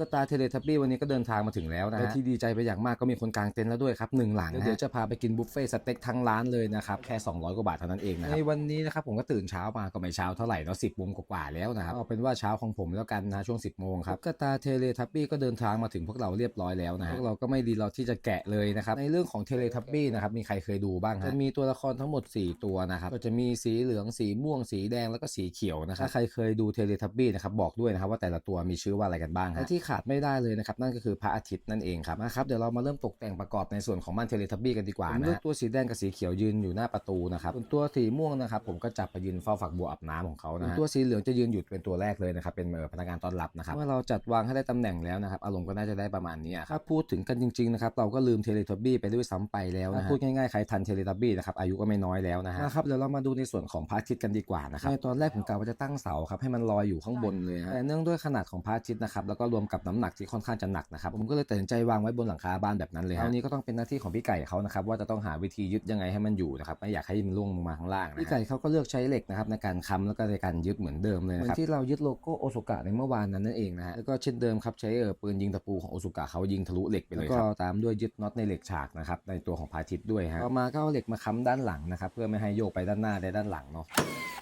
ก็ตาเทเลทับบี้วันนี้ก็เดินทางมาถึงแล้วนะฮะที่ดีใจไปอย่างมากก็มีคนกางเต็นท์แล้วด้วยครับหนึ่งหลังนะฮะเดี๋ยวจะพาไปกินบุฟเฟ่ต์สเต็กทั้งร้านเลยนะครับแค่ 200 กว่าบาทเท่านั้นเองนะครับในวันนี้นะครับผมก็ตื่นเช้ามาก็ไม่เช้าเท่าไหร่เนาะสิบโมงกว่าๆแล้วนะครับเอาเป็นว่าเช้าของผมแล้วกันนะช่วง 10โมงครับก็ตาเทเลทับบี้ก็เดินทางมาถึงพวกเราเรียบร้อยแล้วนะฮะพวกเราก็ไม่ดีเราที่จะแกะเลยนะครับในเรื่องของเทเลทับบี้นะครับมีใครเคยดูบ้างฮะจะมีตัวละครทั้งหมด 4 ตัวนะครับก็จะมีสีเหลืองสีม่วงสีแดงแล้วก็สีเขียวนะครับถ้าใครเคยดูเทเลทับบี้นะครับบอกด้วยนะครับว่าแต่ละตัวมีชื่อว่าอะไรกันบ้างฮะและที่ขาดไม่ได้เลยนะครับนั่นก็คือพระอาทิตย์นั่นเองครับนะครับเดี๋ยวเรามาเริ่มตกแต่งประกอบในส่วนของบ้านเทเลทับบี้กันดีกว่านะฮะตัวสีแดงกับสีเขียวยืนอยู่หน้าประตูนะครับส่วนตัวสีม่วงนะครับผมก็จับไปยืนเฝ้าฝักบัวอาบน้ำของเขานะฮะตัวสีเหลืองจะยืนหยุดเป็นตัวแรกเลยนะครับเป็นเอ่อพนักงานต้อนรับนะครับเมื่อเราจัดวางให้ได้ตำแหน่งแล้วนะครับอารมณ์ก็น่าจะได้ประมาณนี้อะครับถ้าพูดถึงกันจริงๆนะครับเราก็ลืมเทเลทับบี้ไปด้วยซ้ำไปแล้วนะฮะพูดง่ายๆใครทันเทเลทับบี้นะครับอายุก็ไม่น้อยแล้วนะฮะนะครับเดี๋ยวเรามาดูในส่วนของพระอาทิตย์กันดีกว่านะครับในตอนแรกผมกะว่าจะตั้งเสาครับให้มันลอยอยู่ข้างบนเลยฮะแต่เนื่องด้วยขนาดของพระอาทิตย์นะครับแล้วก็รวมกับน้ำหนักที่ค่อนข้างจะหนักนะครับผมก็เลยตัดสินใจวางไว้บนหลังคาบ้านแบบนั้นเลยฮะอันนี้ก็ต้องเป็นหน้าที่ของพี่ไก่เขานะครับว่าจะต้องหาวิธียึดยังไงให้มันอยู่นะครับไม่อยากให้มันล่วงลงมาข้างล่างนะฮะพี่ไก่เขาก็เลือกใช้เหล็กนะครับในการค้ำแล้วก็ในการยึดเหมือนเดิมเลยนะครับเหมือนที่เรายึดโลโก้โอซุกะในเมื่อวานนั้นนั่นเองนะฮะแล้วก็เช่นเดิมครับใช้เออปืนยิงตะปูของโอซุกะเขายิงทะลุเหล็กไปเลยครับก็ตามด้วยยึดน็อตในเหล็กฉากนะครับในตัวของพระอาทิตย์ด้วยฮะต่อมาก็เอาเหล็กมาค้ำด้านหลังนะครับเพื่อไม่ให้โยกไปด้านหน้าและด้านหลังเนาะ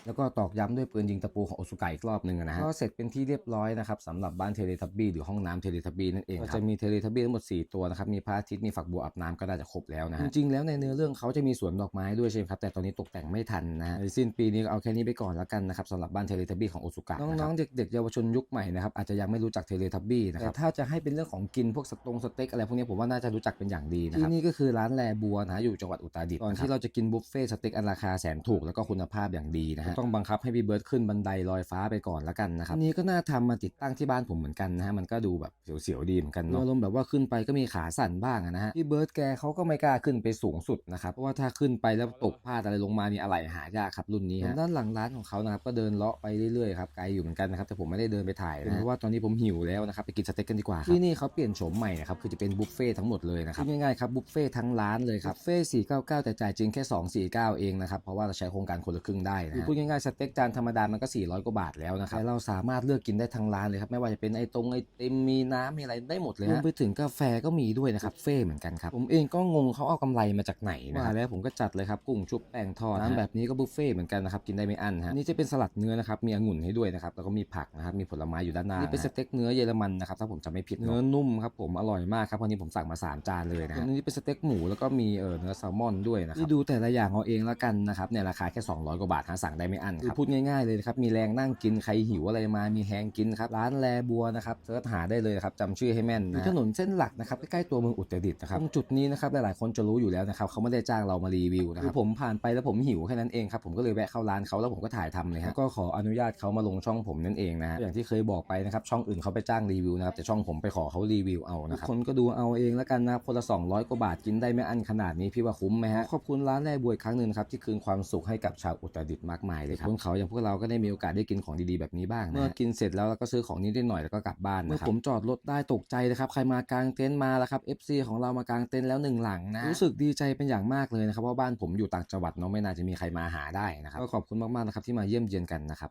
แล้วก็ตอกย้ำด้วยปืนยิงตะปูของโอซุกะอีกรอบหนึ่งนะฮะก็เสร็จเป็นที่เรียบร้อยนะครับสำหรับบ้านเทเลทับบี้หรือห้องน้ำเทเลทับบี้นั่นเองก็จะมีเทเลทับบี้ทั้งหมด 4 ตัวนะครับมีพระอาทิตย์มีฝักบัวอาบน้ำก็น่าจะครบแล้วนะฮะจริงๆแล้วในเนื้อเรื่องเขาจะมีสวนดอกไม้ด้วยใช่ไหมครับแต่ตอนนี้ตกแต่งไม่ทันนะฮะในสิ้นปีนี้ก็เอาแค่นี้ไปก่อนแล้วกันนะครับสำหรับบ้านเทเลทับบี้ของโอซุกะน้องๆเด็กๆเยาวชนยุคใหม่นะครับอาจจะยังไม่รู้จักเทเลทับบี้นะครับแต่ถ้าจะให้เป็นเรื่องของกินพวกสตงสเต็กอะไรพวกนี้ผมว่าน่าจะรู้จักเป็นอย่างดีนะครับที่นี่ก็คือร้านแลบัวนะฮะอยู่จังหวัดอุตรดิตถ์ตอนที่เราจะกินบุฟเฟ่ต์สเต็กอันราคาแสนถูกแล้วก็คุณภาพอย่างดีนะฮะต้องบังคับให้พี่เบิร์ดขึ้นบันไดลอยฟ้าไปก่อนแล้วกันนะครับอันนี้ก็น่าทำมาติดตั้งที่บ้านผมเหมือนกันนะฮะมันก็ดูแบบเสียวๆดีเหมือนกันเนาะอารมณ์แบบว่าขึ้นไปก็มีขาสั่นบ้างอะนะฮะพี่เบิร์ดแกเขาก็ไม่กล้าขึ้นไปสูงสุดนะครับเพราะว่าถ้าขึ้นไปแล้วตกพลาดอะไรลงมานี่อะไรหายากครับรุ่นนี้ฮะด้านหลังร้านของเขานะครับก็เดินเลาะไปเรื่อยๆครับไกลอยู่เหมือนกันนะครับแต่ผมไม่ได้เดินไปถ่ายนะเพราะว่าตอนนี้ผมหิวแล้วนะครับไปกินสเต็กกันดีกว่าที่นี่เขาเปลี่ยนโฉมใหม่นะครับคือจะเป็นบุฟเฟ่ทั้งหมดเลยนะครับง่ายๆครับบุฟเฟ่ทั้งร้านเลยครับบุฟเฟ่499 แต่จ่ายจริงแค่ 249 เองนะครับเพราะว่าเราใช้โครงการคนละครึ่งได้นะพูดง่ายๆสเต็กจานธรรมดามันก็ 400 กว่าบาทแล้วนะครับแต่เราสามารถเลือกกินได้ทั้งร้านเลยครับไม่ว่าจะเป็นไอตรงไอติมมีน้ำมีอะไรได้หมดเลยรวมไปถึงกาแฟก็มีด้วยนะครับเฟ่เหมือนกันครับผมเองก็งงเขาเอากำไรมาจากไหนนะว่าแล้วผมก็จัดเลยครับกุ้งชุบแป้งทอดน้ำแบบนี้ก็บุฟเฟ่เหมือนกันนะครับกินได้ไม่อั้นฮะนี่จะเป็นสลัดเนื้อนะครับมีองุ่นให้ด้วยนะครับแล้วก็มีผักนะครับมีผลไม้อยู่ด้านหน้านี่เป็นสเต็กเนื้อเยอรมันนะครับถ้าผมจำไม่ผิดเนื้อนุ่มครับผมอร่อยมากครับวันนี้ผมสั่งมา 3 จานเลยนะฮะอันนี้เป็นสเต็กหมูแล้วก็มีเออเนื้อแซลมอนด้วยนะครับที่ดูแต่ละอย่างเอาเองแล้วกันนะครับเนี่ยราคาแค่ 200 กว่าบาทหาสั่งได้ไม่อั้นครับพูดง่ายๆเลยนะครับมีแรงนั่งกินใครหิวอะไรมามีแฮงกินครับร้านแลบัวนะครับเสิร์ชหาได้เลยครับจำชื่อให้แม่นนะถนนเส้นหลักนะครับใกล้ๆตัวเมืองอุตรดิตถ์นะครับตรงจุดนี้นะครับหลายๆคนจะรู้อยู่แล้วนะครับเขาไม่ได้จ้างเรามารีวิวนะครับคือผมผ่านไปแล้วผมหิวแค่นั้นเองครับผมก็เลยแวะเข้าร้านเขาแล้วผมก็ถ่ายทำเลยครับก็ขออนุญาตเขามาลงช่องผมนั่นเองนะฮะอย่างที่เคยบอกไปนะครับช่องอื่นเขาไปจ้างรีวิวนะครับแต่ช่องผมไปขอเขารีวิวเอานะครับคนก็ดูเอาเองแล้วกันนะครับคนละ 200 กว่าบาทกินได้ไม่อั้นขนาดนี้พี่ว่าคุ้มไหมฮะขอบคุณร้านแร่บวยครั้งหนึ่งนะครับที่คืนความสุขให้กับชาวอุตรดิตถ์มากมายเลยครับบนเขาอย่างพวกเราก็ได้มีโอกาสได้กินของดีๆแบบนี้บ้างนะเมื่อกินเสร็จแล้วเราก็ซื้อของนิดๆหน่อยแล้วก็กลับบ้านนะครับเมื่อผมจอดรถได้ตกใจนะครับใครมากางเต็นท์มาแล้วครับ FC ของเรามากางเต็นท์แล้วหนึ่งหลังนะรู้สึกดีใจเป็นอย่างมากเลยนะครับว่าบ้านผมอยู่ต่างจังหวัดเนาะไม่น่าจะมีใครมาหาได้นะครับก็ขอบคุณมากๆนะครับที่มาเยี่ยมเยียนกันนะครับ